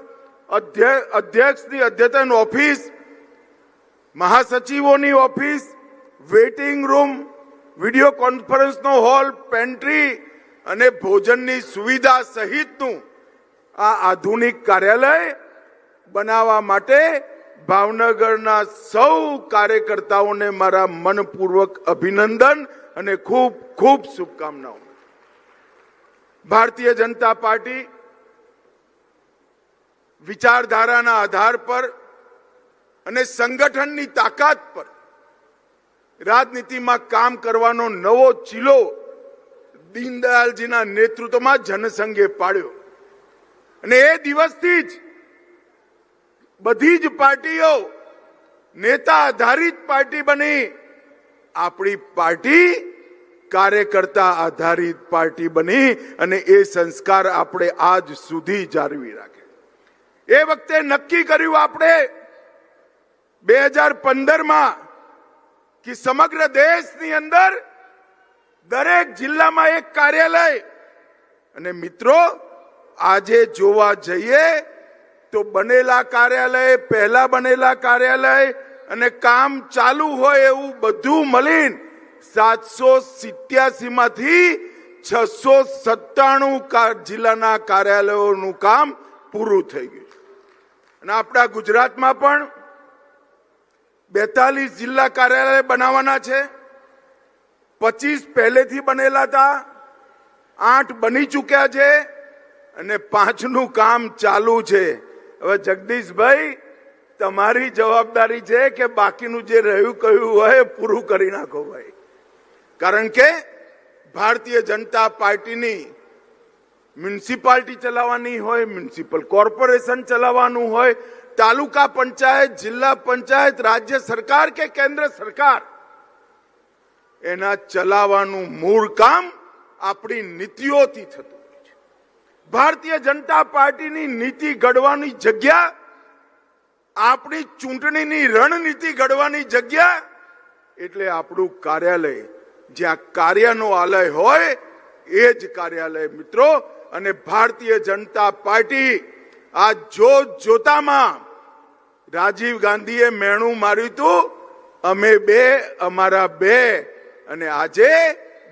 પક્ષ અધ્ય- અધ્યક્ષની અદ્યતન ઓફિસ, મહાસચિવોની ઓફિસ, વેઇટિંગ રૂમ, વીડિયો કોન્ફરન્સનો હોલ, પેન્ટ્રી અને ભોજનની સુવિધા સહિતનું આ આધુનિક કાર્યાલય બનાવવા માટે ભાવનગરના સૌ કાર્યકર્તાઓને મારા મનપૂર્વક અભિનંદન અને ખૂબ ખૂબ શુભકામનાઓ. ભારતીય જનતા પાર્ટી વિચારધારાના આધાર પર અને સંગઠનની તાકાત પર રાજનીતિમાં કામ કરવાનો નવો ચીલો દીનદયાલજીના નેતૃત્વમાં જનસંઘે પાડ્યો. અને એ દિવસથી જ બધી જ પાર્ટીઓ નેતા આધારિત પાર્ટી બની. આપણી પાર્ટી કાર્યકર્તા આધારિત પાર્ટી બની અને એ સંસ્કાર આપણે આજ સુધી જાળવી રાખે. એ વખતે નક્કી કર્યું આપણે બે હજાર પંદરમાં કે સમગ્ર દેશની અંદર દરેક જિલ્લામાં એક કાર્યાલય. અને મિત્રો, આજે જોવા જઈએ તો બનેલા કાર્યાલય, પહેલા બનેલા કાર્યાલય અને કામ ચાલુ હોય એવું બધું મળીને સાતસો સિત્યાસી માંથી છસો સત્તાણું જિલ્લાના કાર્યાલયોનું કામ પૂરું થઈ ગયું. અને આપણા ગુજરાતમાં પણ બેતાલીસ જિલ્લા કાર્યાલય બનાવવાના છે. પચીસ પહેલેથી બનેલા હતા. આઠ બની ચૂક્યા છે અને પાંચનું કામ ચાલુ છે. હવે જગદીશભાઈ, તમારી જવાબદારી છે કે બાકીનું જે રહ્યું કહ્યું હોય પૂરું કરી નાખો ભાઈ. કારણ કે ભારતીય જનતા પાર્ટીની મ્યુનિસિપાલિટી ચલાવવાની હોય, મ્યુનિસિપલ કોર્પોરેશન ચલાવવાનું હોય, તાલુકા પંચાયત, જિલ્લા પંચાયત, રાજ્ય સરકાર કે કેન્દ્ર સરકાર, એના ચલાવવાનું મૂળ કામ આપણી નીતિઓથી થતું હોય છે. ભારતીય જનતા પાર્ટીની નીતિ ઘડવાની જગ્યા, આપણી ચૂંટણીની રણનીતિ ઘડવાની જગ્યા, એટલે આપણું કાર્યાલય, જ્યાં કાર્યનો આલય હોય, એ જ કાર્યાલય મિત્રો અને ભારતીય જનતા પાર્ટી આ જોત જોતામાં રાજીવ ગાંધીએ મેણું માર્યું હતું, અમે બે, અમારા બે, અને આજે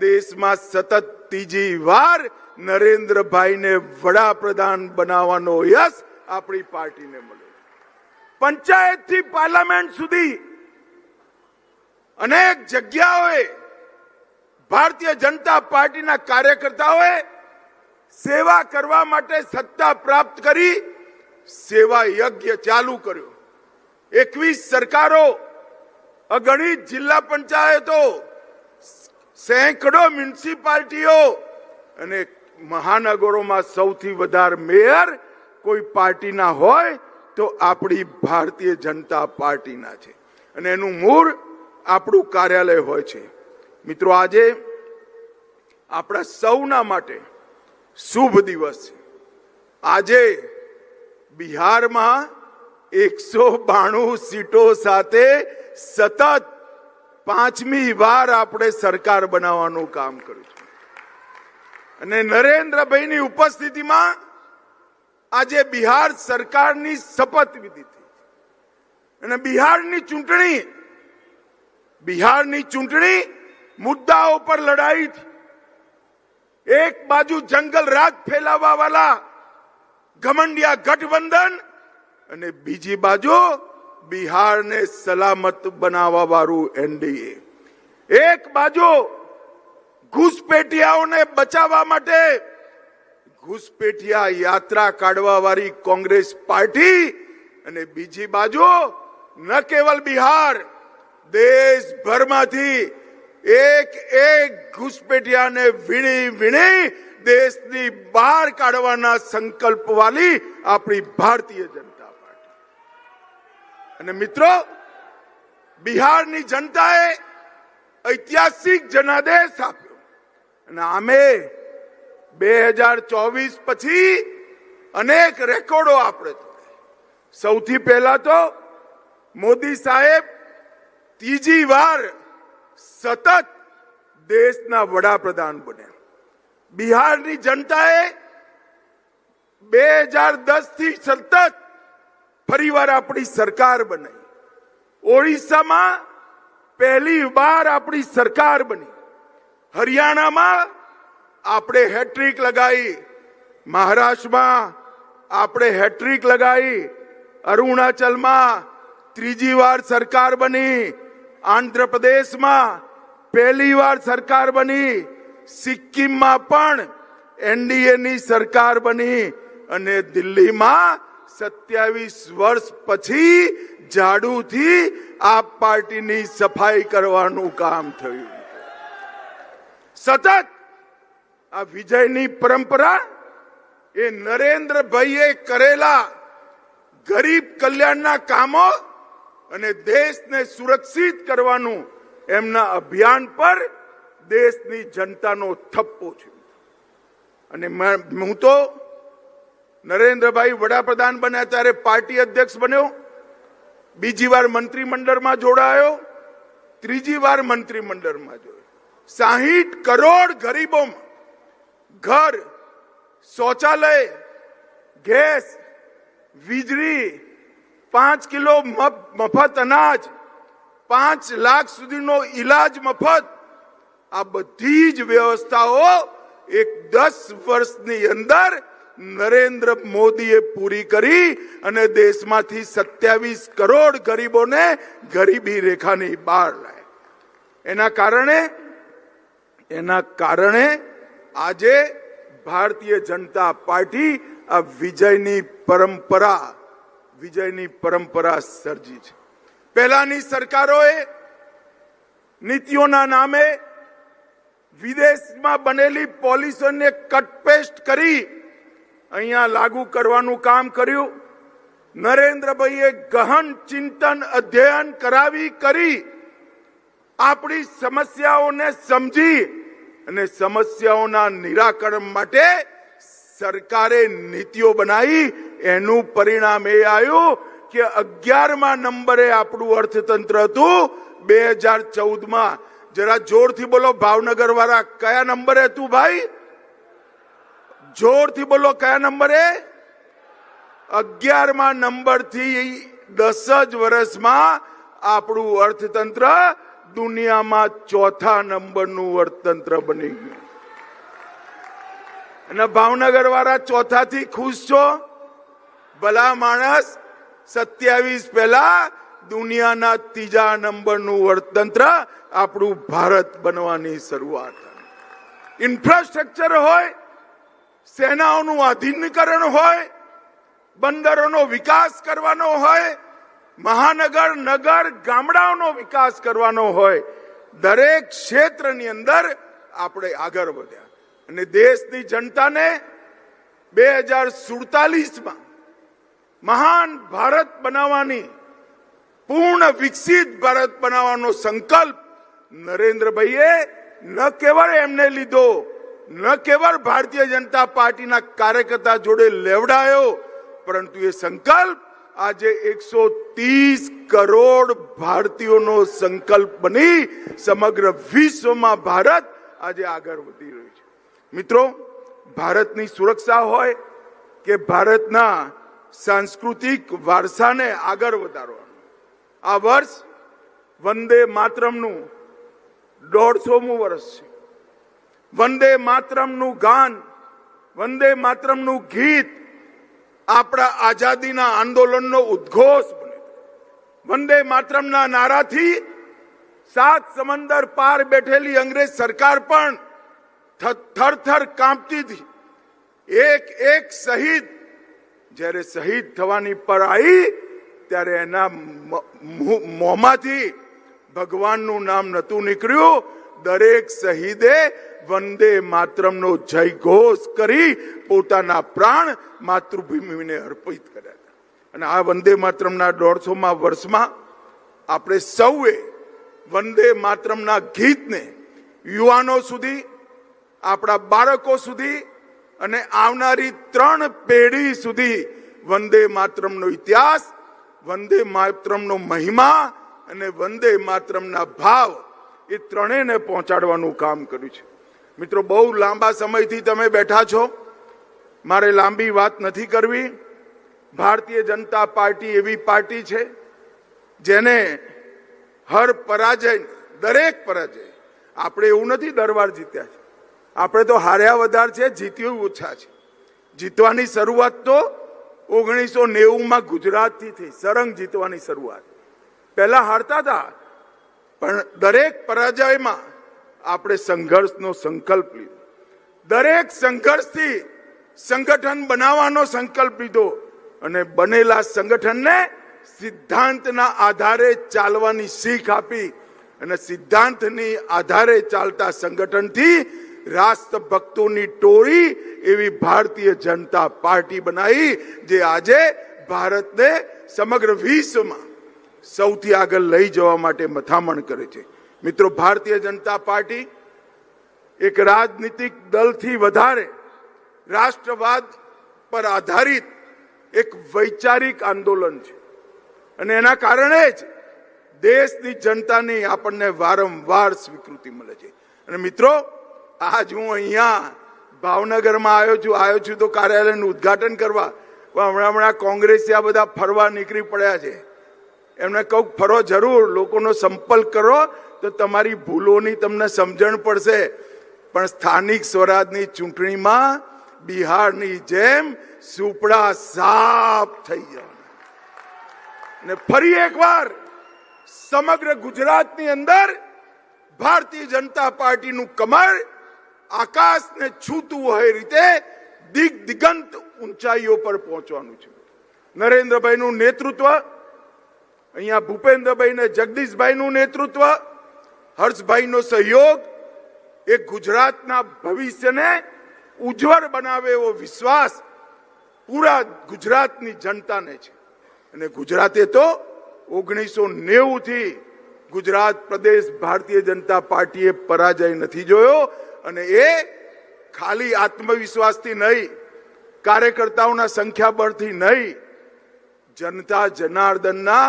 દેશમાં સતત ત્રીજી વાર નરેન્દ્રભાઈને વડાપ્રધાન બનાવવાનો યશ આપણી પાર્ટીને મળ્યો. પંચાયતથી પાર્લામેન્ટ સુધી અનેક જગ્યાઓએ ભારતીય જનતા પાર્ટીના કાર્યકર્તાઓએ સેવા કરવા માટે સત્તા પ્રાપ્ત કરી, સેવા યજ્ઞ ચાલુ કર્યો. એકવીસ સરકારો, અગણિત જિલ્લા પંચાયતો, સેંકડો મ્યુનિસિપાલિટીઓ અને મહાનગરોમાં સૌથી વધારે મેયર કોઈ પાર્ટીના હોય તો આપણી ભારતીય જનતા પાર્ટીના છે. અને એનું મૂળ આપણું કાર્યાલય હોય છે. મિત્રો, આજે આપણા સૌના માટે શુભ દિવસ છે. આજે બિહારમાં એકસો બાણું સીટો સાથે સતત પાંચમી વાર આપણે સરકાર બનાવવાનું કામ કર્યું અને નરેન્દ્રભાઈની ઉપસ્થિતિમાં આજે બિહાર સરકારની શપથ વિધિ અને બિહારની ચૂંટણી બિહારની ચૂંટણી મુદ્દાઓ પર લડાઈ એક બાજુ જંગલ રાજ ફેલાવવા વાળા ઘમંડિયા ગઠબંધન અને બીજી બાજુ બિહારને સલામત બનાવવા વાળું એનડીએ. એક બાજુ ઘૂસપેટિયાઓને બચાવવા માટે ઘૂસપેટિયા યાત્રા કાઢવા વાળી કોંગ્રેસ પાર્ટી અને બીજી બાજુ ન કેવલ બિહાર, દેશભરમાંથી એક એક ઘૂસપેટિયાને વીણી વીણી દેશની બહાર કાઢવાના સંકલ્પ વાલી આપણી ભારતીય જનતા પાર્ટી. અને મિત્રો, બિહારની જનતાએ ઐતિહાસિક જનાદેશ આપ્યો. અને આમે બે હજાર ચોવીસ પછી અનેક રેકોર્ડો આપણે સૌથી પહેલા તો મોદી સાહેબ ત્રીજી વાર સતત દેશના વડાપ્રધાન બન્યા બિહારની જનતાએ બે હજાર દસથી સતત ફરીવાર આપણી સરકાર બનાવી ઓડિશામાં પહેલી વાર આપણી સરકાર બની હરિયાણામાં આપણે હેટ્રિક લગાવી મહારાષ્ટ્રમાં આપણે હેટ્રિક લગાવી અરુણાચલમાં ત્રીજી વાર સરકાર બની આંધ્રપ્રદેશમાં પહેલી વાર સરકાર બની, સિક્કિમમાં પણ એનડીએની સરકાર બની અને દિલ્હીમાં સત્યાવીસ વર્ષ પછી ઝાડુથી આ પાર્ટીની સફાઈ કરવાનું કામ થયું. સતત આ વિજયની પરંપરા એ નરેન્દ્રભાઈએ કરેલા ગરીબ કલ્યાણના કામો અને દેશને સુરક્ષિત કરવાનું એમના અભિયાન પર દેશની જનતાનો થપ્પો છે. અને હું તો નરેન્દ્રભાઈ વડાપ્રધાન બન્યા ત્યારે પાર્ટી અધ્યક્ષ બન્યો, બીજી વાર મંત્રીમંડળમાં જોડાયો, ત્રીજી વાર મંત્રીમંડળમાં જોડાયો સાહીઠ કરોડ ગરીબોમાં ઘર, શૌચાલય, ગેસ, વીજળી પાંચ કિલો મફ- મફત અનાજ, પાંચ લાખ સુધીનો ઈલાજ મફત. આ બધી જ વ્યવસ્થાઓ એક દસ વર્ષની અંદર નરેન્દ્ર મોદીએ પૂરી કરી અને દેશમાંથી સત્યાવીસ કરોડ ગરીબોને ગરીબી રેખાની બહાર લાય. એના કારણે એના કારણે આજે ભારતીય જનતા પાર્ટી આ વિજયની પરંપરા વિજયની પરંપરા સર્જી છે. પહેલાની સરકારોએ નીતિઓના નામે વિદેશમાં બનેલી પોલિસીઓને કટપેસ્ટ કરી અહીંયા લાગુ કરવાનું કામ કર્યું. નરેન્દ્રભાઈએ ગહન ચિંતન અધ્યયન કરાવી કરી આપણી સમસ્યાઓને સમજી અને સમસ્યાઓના નિરાકરણ માટે સરકારે નીતિઓ બનાવી એનું પરિણામ એ આવ્યું કે અગિયારમા નંબરે આપણું અર્થતંત્ર હતું બે હજાર ચૌદમાં જરા જોરથી બોલો ભાવનગર વાળા કયા નંબરે હતું ભાઈ? જોરથી બોલો, કયા નંબરે? અગિયારમા નંબરથી દસ જ વર્ષમાં આપણું અર્થતંત્ર દુનિયામાં ચોથા નંબરનું અર્થતંત્ર બની ગયું. અને ભાવનગર વાળા ચોથાથી ખુશ છો? ભલા માણસ સત્યાવીસ પહેલા દુનિયાના ત્રીજા નંબરનું અર્થતંત્ર આપણું ભારત બનવાની શરૂઆત. ઇન્ફ્રાસ્ટ્રક્ચર હોય, સેનાઓનું આધીનીકરણ હોય, બંદરોનો વિકાસ કરવાનો હોય, મહાનગર, નગર, ગામડાઓનો વિકાસ કરવાનો હોય, દરેક ક્ષેત્રની અંદર આપણે આગળ વધ્યા. અને દેશની જનતાને બે હજાર સુડતાલીસમાં મહાન ભારત બનાવવાની, પૂર્ણ વિકસિત ભારત બનાવવાનો સંકલ્પ નરેન્દ્રભાઈએ ન કેવળ એમને લીધો, ન કેવળ ભારતીય જનતા પાર્ટીના કાર્યકર્તા જોડે લેવડાયો, પરંતુ એ સંકલ્પ આજે એકસો ત્રીસ કરોડ ભારતીયોનો સંકલ્પ બની સમગ્ર વિશ્વમાં ભારત આજે આગળ વધી રહ્યું છે. મિત્રો, ભારતની સુરક્ષા હોય કે ભારતના સાંસ્કૃતિક વારસાને આગળ વધારવાનો. આ વર્ષ વંદે માતરમનું દોઢસોમું વર્ષ છે. વંદે માતરમનું ગાન, વંદે માતરમનું ગીત આપણા આઝાદીના આંદોલનનો ઉદ્ઘોષ બન્યો વંદે માતરમના નારાથી સાત સમંદર પાર બેઠેલી અંગ્રેજ સરકાર પણ થર થર કાંપતી હતી. એક એક શહીદ જ્યારે શહીદ થવાની પર આવી ત્યારે એના મોંમાંથી ભગવાનનું નામ નતું નીકળ્યું. દરેક શહીદે વંદે માતરમનો જય ઘોષ કરી પોતાના પ્રાણ માતૃભૂમિને અર્પિત કર્યા અને આ વંદે માતરમના દોઢસોમાં વર્ષમાં આપણે સૌએ વંદે માતરમના ગીતને યુવાનો સુધી, આપણા બાળકો સુધી અને આવનારી ત્રણ પેઢી સુધી વંદે માતરમનો ઇતિહાસ, વંદે માતરમનો મહિમા અને વંદે માતરમના ભાવ એ ત્રણેયને પહોંચાડવાનું કામ કર્યું છે. મિત્રો, બહુ લાંબા સમયથી તમે બેઠા છો. મારે લાંબી વાત નથી કરવી. ભારતીય જનતા પાર્ટી એવી પાર્ટી છે જેને હર પરાજય, દરેક પરાજય, આપણે એવું નથી દરબાર જીત્યા છે. આપણે તો હાર્યા વધારે છે, જીત્યું ઓછા છે. જીતવાની શરૂઆત તો ઓગણીસો નેવુંમાં ગુજરાતથી થઈ, સરંગ જીતવાની શરૂઆત. પહેલા હારતા હતા, પણ દરેક પરાજયમાં આપણે સંઘર્ષનો સંકલ્પ લીધો. દરેક સંઘર્ષથી સંગઠન બનાવવાનો સંકલ્પ લીધો અને બનેલા સંગઠનને સિદ્ધાંતના આધારે ચાલવાની શીખ આપી અને સિદ્ધાંતની આધારે ચાલતા સંગઠનથી રાષ્ટ્રભક્તોની ટોળી એવી ભારતીય જનતા પાર્ટી બનાવી જે આજે ભારતને સમગ્ર વિશ્વમાં સૌથી આગળ લઈ જવા માટે મથામણ કરે છે. મિત્રો, ભારતીય જનતા પાર્ટી એક રાજનીતિક દલથી વધારે રાષ્ટ્રવાદ પર આધારિત એક વૈચારિક આંદોલન છે. અને એના કારણે જ દેશની જનતાની આપણને વારંવાર સ્વીકૃતિ મળે છે. અને મિત્રો આજ હું અહીંયા ભાવનગરમાં આવ્યો છું આવ્યો છું તો કાર્યાલયનું ઉદ્ઘાટન કરવા. પણ હમણાં હમણાં કોંગ્રેસ આ બધા ફરવા નીકળી પડ્યા છે. એમને કહું, ફરો જરૂર, લોકોનો સંપર્ક કરો, તો તમારી ભૂલોની તમને સમજણ પડશે. પણ સ્થાનિક સ્વરાજની ચૂંટણીમાં બિહારની જેમ સુપડા સાફ થઈ જવાના અને ફરી એકવાર સમગ્ર ગુજરાતની અંદર ભારતીય જનતા પાર્ટીનું કમર આકાશને છૂતું હોય રીતે દિગ દિગંત ઊંચાઈઓ પર પહોંચવાનું છે. નરેન્દ્રભાઈનું નેતૃત્વ, અહીંયા ભૂપેન્દ્રભાઈ ને જગદીશભાઈનું નેતૃત્વ, હર્ષભાઈનો સહયોગ, એ ગુજરાતના ભવિષ્યને ઉજ્જવળ બનાવે એવો વિશ્વાસ પૂરા ગુજરાતની જનતાને છે. અને ગુજરાતે તો ઓગણીસો નેવું થી ગુજરાત પ્રદેશ ભારતીય જનતા પાર્ટીએ પરાજય નથી જોયો અને એ ખાલી આત્મવિશ્વાસથી નહીં, કાર્યકર્તાઓના સંખ્યાબળથી નહીં, જનતા જનાર્દનના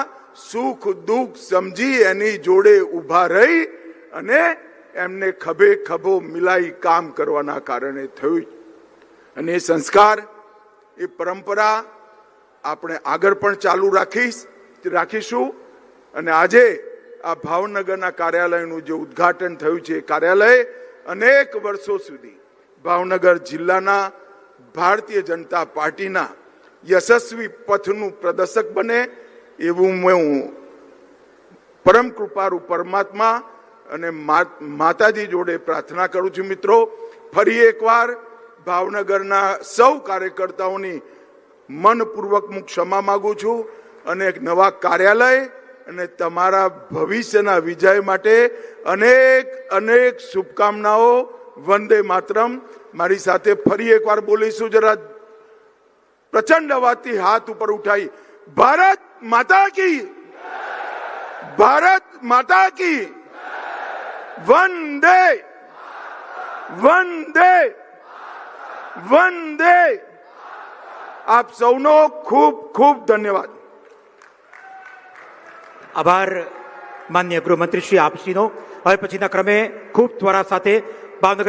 સુખ દુઃખ સમજી એની જોડે ઊભા રહી અને એમને ખભે ખભો મિલાઈ કામ કરવાના કારણે થયું. અને એ સંસ્કાર, એ પરંપરા આપણે આગળ પણ ચાલુ રાખીશ, રાખીશું. અને આજે આ ભાવનગરના કાર્યાલયનું જે ઉદ્ઘાટન થયું છે એ કાર્યાલય અનેક વર્ષો સુધી ભાવનગર જિલ્લાના ભારતીય જનતા પાર્ટીના યશસ્વી પથનું પ્રદર્શક બને એવું હું પરમ કૃપારૂ પરમાત્મા અને માતાજી જોડે પ્રાર્થના કરું છું મિત્રો. ફરી એકવાર ભાવનગરના સૌ કાર્યકર્તાઓની મનપૂર્વક હું ક્ષમા માગું છું અને એક નવા કાર્યાલય અને તમારા ભવિષ્યના વિજય માટે અનેક અનેક શુભકામનાઓ. વંદે માતરમ. મારી સાથે ફરી એકવાર બોલીશું. જરા પ્રચંડ અવાજથી હાથ ઉપર ઉઠાઈ. ભારત માતા કી. ભારત માતા કી. વંદે. વંદે. વંદે. આપ સૌનો ખૂબ ખૂબ ધન્યવાદ. આભાર માન્ય ગૃહમંત્રી શ્રી આપશ્રીનો. હવે પછીના ક્રમે ખૂબ ત્વરા સાથે ભાવનગર